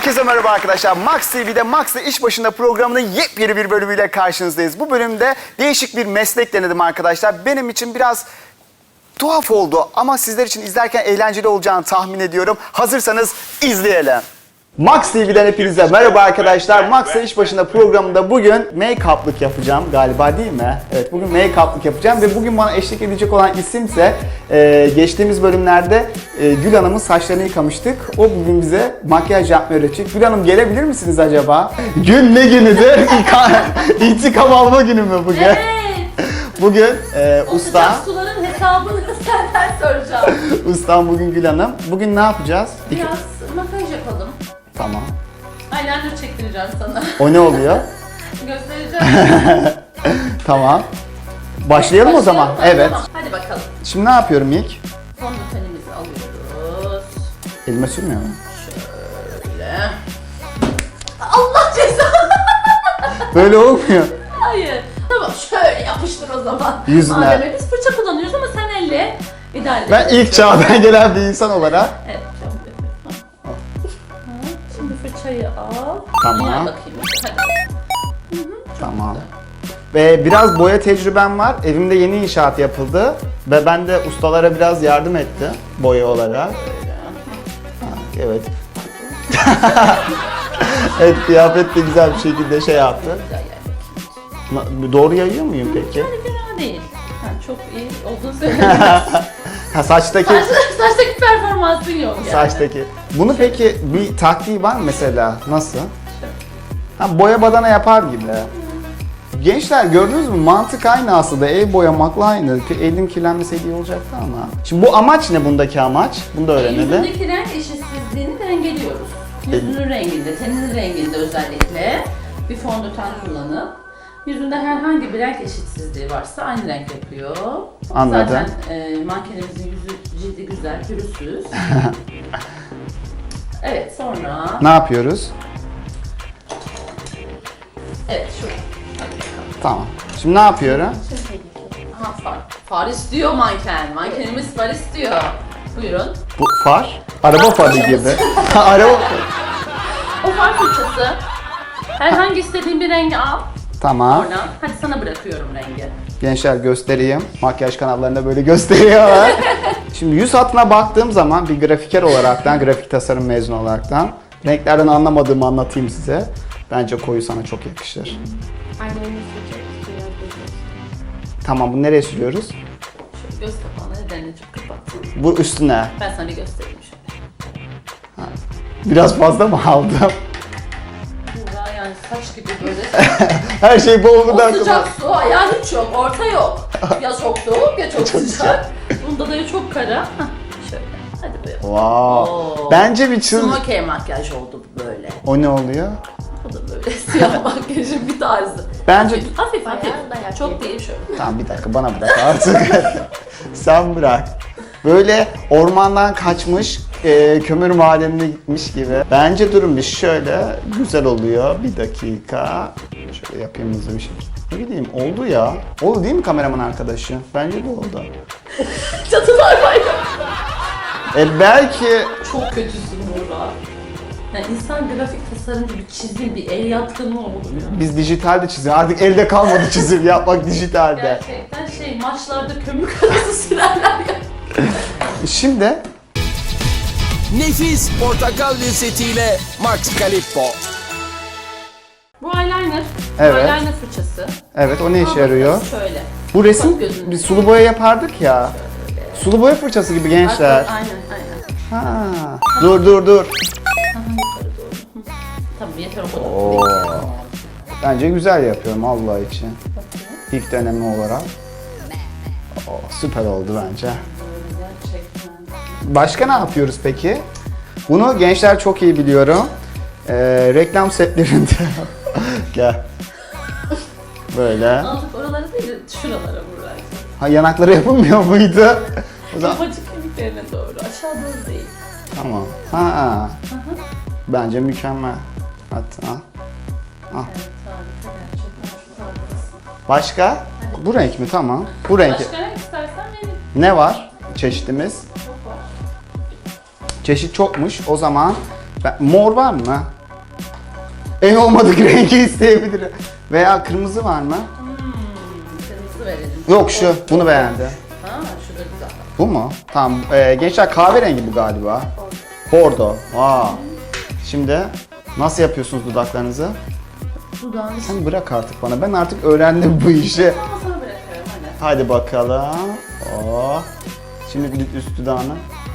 Herkese merhaba arkadaşlar. Max TV'de Max'la İş Başında programının yepyeni bir bölümüyle karşınızdayız. Bu bölümde değişik bir meslek denedim arkadaşlar. Benim için biraz tuhaf oldu ama sizler için izlerken eğlenceli olacağını tahmin ediyorum. Hazırsanız izleyelim. Max TV'den hepinize merhaba arkadaşlar. Max'la İş Başında programında bugün make-up'lık yapacağım galiba değil mi? Evet bugün make-up'lık yapacağım ve bugün bana eşlik edecek olan isimse e, geçtiğimiz bölümlerde e, Gül Hanım'ın saçlarını yıkamıştık. O bugün bize makyaj yapmayı öğretecek. Gül Hanım gelebilir misiniz acaba? Gün ne günüdür? İka- İntikam alma günü mü bugün? Evet. Bugün e, usta, suların hesabını senden soracağım. ustam bugün Gül Hanım. Bugün ne yapacağız? Biraz. Tamam. Eyeliner çektireceğim sana. O ne oluyor? Göstereceğim. Tamam. Başlayalım o zaman. Başlayalım? Evet. Tamam. Hadi bakalım. Şimdi ne yapıyorum ilk? Fondötenimizi alıyoruz. Elime sürmüyor mu? Şöyle. Allah cezanı. Böyle olmuyor. Hayır. Tamam şöyle yapıştır o zaman. Yüzüne. Malzeme biz fırça kullanıyoruz ama sen elle idare Ben ilk çağdan gelen bir insan olarak Tamam. Yap bakayım. Hadi. tamam. Ve biraz boya tecrübem var. Evimde yeni inşaat yapıldı ve ben de ustalara biraz yardım ettim boya olarak. Ha, evet. evet kıyafet de güzel bir şekilde şey yaptı. Güzel yer. Na- Doğru yayıyor muyum peki? Yani fena değil. Ha, çok iyi olduğunu söylemez. Ha saçtaki Saç, saçtaki performansın yok yani. saçtaki. Bunu peki bir taktiği var mı mesela? Nasıl? Ha, boya badana yapar gibi. Gençler gördünüz mü? Mantık aynı aslında. Ev boyamakla aynı. Elin kirlenmeseydi iyi olacaktı ama. Şimdi bu amaç ne bundaki amaç? Bunu da öğrenelim. Yüzündeki renk eşitsizliğini dengeliyoruz. Yüzünün renginde, teninin renginde özellikle bir fondöten kullanıp yüzünde herhangi bir renk eşitsizliği varsa aynı renk yapıyor. Anladım. Zaten e, mankenimizin yüzü cildi güzel, pürüzsüz. evet sonra, Ne yapıyoruz? Evet şu. Hadi bakalım. Tamam. Şimdi ne yapıyorum? Aha far. Far istiyor manken. Mankenimiz far istiyor. Buyurun. Bu far. Araba farı gibi. Araba O far fırçası. Herhangi istediğin bir rengi al. Tamam. Oradan. Hadi sana bırakıyorum rengi. Gençler göstereyim. Makyaj kanallarında böyle gösteriyorlar. Şimdi yüz hatına baktığım zaman bir grafiker olaraktan, grafik tasarım mezunu olaraktan renklerden anlamadığımı anlatayım size. Bence koyu sana çok yakışır. Tamam bunu nereye sürüyoruz? Göz kapağını nedenini çok kapat. Bu üstüne. Ben sana bir göstereyim şöyle. Biraz fazla mı aldım? Buğra yani saç gibi böyle. Her şey o bolludan sıcak su ayağı hiç yok. Orta yok. Ya çok soğuk ya çok, Çok sıcak. Bunda da çok kara. Hah, şöyle. Hadi böyle. Wow. Oo. Bence bir çıl... Smoke makyaj oldu böyle. O ne oluyor? Böyle siyah makyajın bir tarzı. Bence- Hafif hafif. hafif. Dayak Çok yedi. değil şöyle. Tamam bir dakika bana bırak artık. Sen bırak. Böyle ormandan kaçmış, e, kömür madenine gitmiş gibi. Bence durun bir şöyle güzel oluyor. Bir dakika. Şöyle yapayım hızlı bir şey. Ne bileyim oldu ya. Oldu değil mi kameraman arkadaşı? Bence de oldu. Çatılar var ya. E belki Çok kötüsün Buğra. Yani insan grafik tasarımcı bir çizim, bir el yatkınlığı olur ya. biz dijitalde çiziyoruz. Artık elde kalmadı çizim yapmak dijitalde. Gerçekten şey maçlarda kömür karası sürerler ya. Şimdi Nefis portakal lezzetiyle Max Calippo. Bu eyeliner. Evet. Bu eyeliner fırçası. evet o ne işe yarıyor? Şöyle. Bu resim gözünü. biz sulu boya yapardık ya. Sulu boya fırçası gibi gençler. Aynen aynen. Ha. Dur dur dur. Oo. Bence güzel yapıyorum Allah için. İlk deneme olarak. Oo, süper oldu bence. Başka ne yapıyoruz peki? Bunu gençler çok iyi biliyorum. Ee, reklam setlerinde. Gel. Böyle. Artık oralara değil de şuralara vurarak. Ha yanakları yapılmıyor muydu? O zaman Kafacık kemiklerine doğru. Aşağı doğru değil. tamam. Ha. Bence mükemmel. Şu harikasın. Başka? Bu renk mi? Tamam. Bu renk. Başka ne istersen benim. Ne var? Çeşitimiz. Çok var. Çeşit çokmuş. O zaman Ben, mor var mı? En olmadık rengi isteyebilirim. Veya kırmızı var mı? Kırmızı verelim. Yok şu, bunu beğendi. Ha, şu da güzel. Bu mu? Tamam. Ee, gençler kahverengi bu galiba. Bordo. Aa. Şimdi nasıl yapıyorsunuz dudaklarınızı? Dudağını Sen bırak artık bana. Ben artık öğrendim bu işi. Ama sana bırakıyorum hadi. Hadi bakalım. Oh. Şimdi üst dudağını.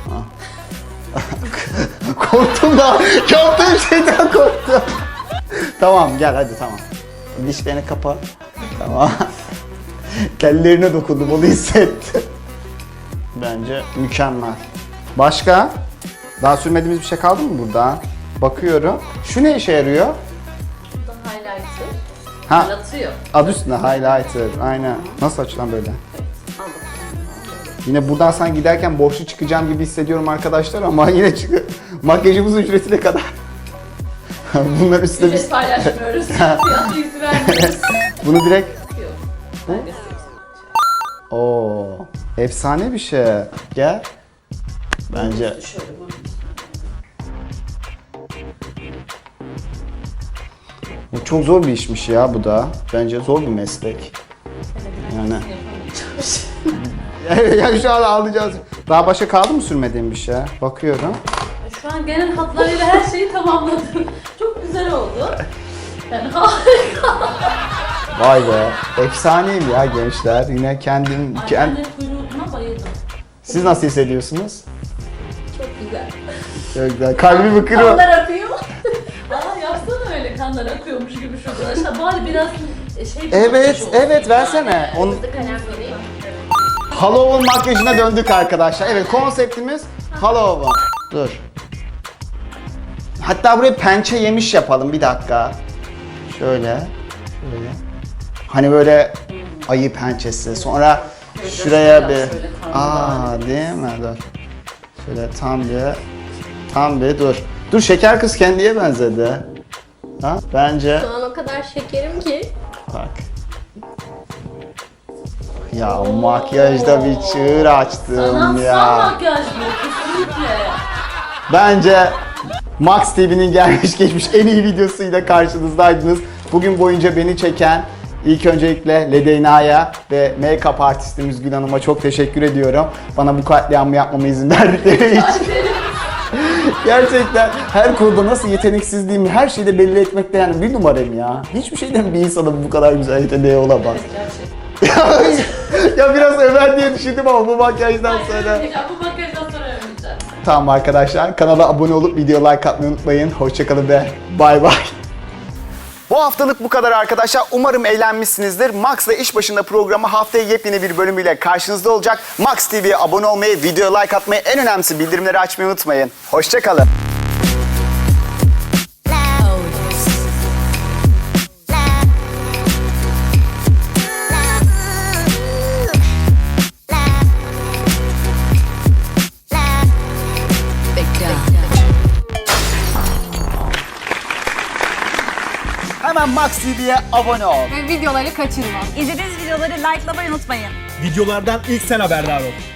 Ah. korktum da. Yaptığım şeyden korktum. tamam gel hadi tamam. Dişlerini kapa. Tamam. Tellerine dokundum onu hissettim. Bence mükemmel. Başka? Daha sürmediğimiz bir şey kaldı mı burada? Bakıyorum. Şu ne işe yarıyor? Bu da highlighter. Ha, Parlatıyor. adı üstünde highlighter. Aynen. Nasıl açılan böyle? Al bakalım. Yine buradan sen giderken borçlu çıkacağım gibi hissediyorum arkadaşlar ama yine çık makyajımızın ücreti ne kadar? Bunlar üstüne biz Ücret paylaşmıyoruz. Fiyatı yüzü vermiyoruz. bunu direkt Yok. Ben sana. Oo, efsane bir şey. Gel. Bence Şöyle bu. Çok zor bir işmiş ya bu da. Bence zor bir meslek. Yani yani şu an ağlayacağız. Daha başka kaldı mı sürmediğim bir şey? Bakıyorum. Şu an genel hatlarıyla her şeyi tamamladım. Çok güzel oldu. Yani harika. Vay be. Efsaneyim ya gençler. Yine kendim... Kend... Kuyruğuna bayıldım. Siz nasıl hissediyorsunuz? Çok güzel. Çok güzel. Kalbimi kırıyor. Kanlar akıyor. Aa yapsana öyle kanlar akıyormuş gibi şurada. İşte bari biraz e, şey Evet, evet versene. Onu... Halloween makyajına döndük arkadaşlar. Evet konseptimiz Halloween. Dur. Hatta buraya pençe yemiş yapalım bir dakika. Şöyle. Şöyle. Hani böyle ayı pençesi. Sonra şuraya bir... Aa değil mi? Dur. Şöyle tam bir... Tam bir dur. Dur şeker kız kendiye benzedi. Ha? Bence... Şu an o kadar şekerim ki. Bak. Ya makyajda bir çığır açtım Sanatsal ya. makyaj bu kesinlikle. Bence Max TV'nin gelmiş geçmiş en iyi videosuyla karşınızdaydınız. Bugün boyunca beni çeken ilk öncelikle Ledeyna'ya ve make-up artistimiz Gül Hanım'a çok teşekkür ediyorum. Bana bu katliamı yapmama izin verdikleri için. Gerçekten her konuda nasıl yeteneksizliğimi her şeyde belli etmekte yani bir numarayım ya. Hiçbir şeyden bir insanın bu kadar güzel yeteneği olamaz. Ya biraz över diye düşündüm ama bu makyajdan sonra. Bu makyajdan sonra ölmeyeceğim. Tamam arkadaşlar kanala abone olup video like atmayı unutmayın. Hoşçakalın ve bay bay. Bu haftalık bu kadar arkadaşlar. Umarım eğlenmişsinizdir. Max'la İş Başında programı haftaya yepyeni bir bölümüyle karşınızda olacak. Max TV'ye abone olmayı, video like atmayı, en önemlisi bildirimleri açmayı unutmayın. Hoşçakalın. Hemen Max TV'ye abone ol. ve videoları kaçırma. İzlediğiniz videoları likelamayı unutmayın. Videolardan ilk sen haberdar ol.